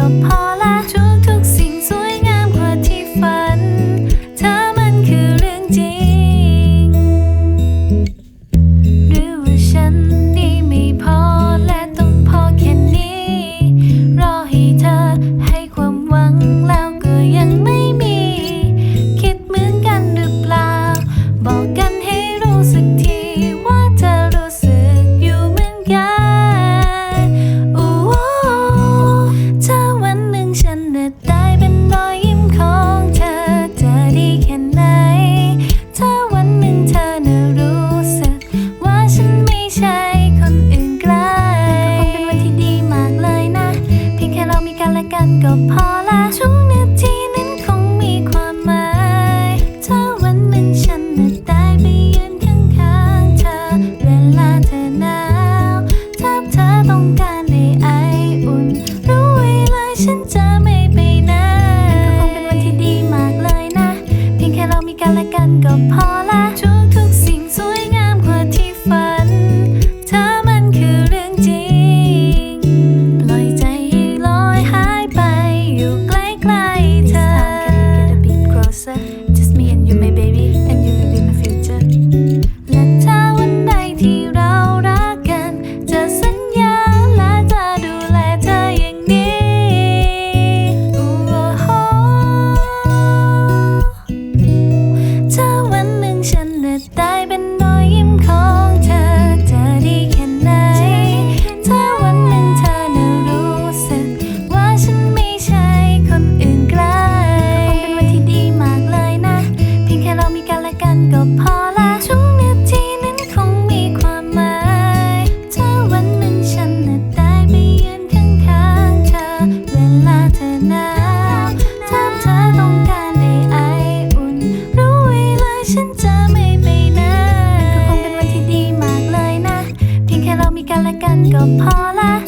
the pot. รู้ไวลยฉันจะไม่ไปไหนก็คงเป็นวันที่ดีมากเลยนะ เพียงแค่เรามีกันและกันก็พอ 好了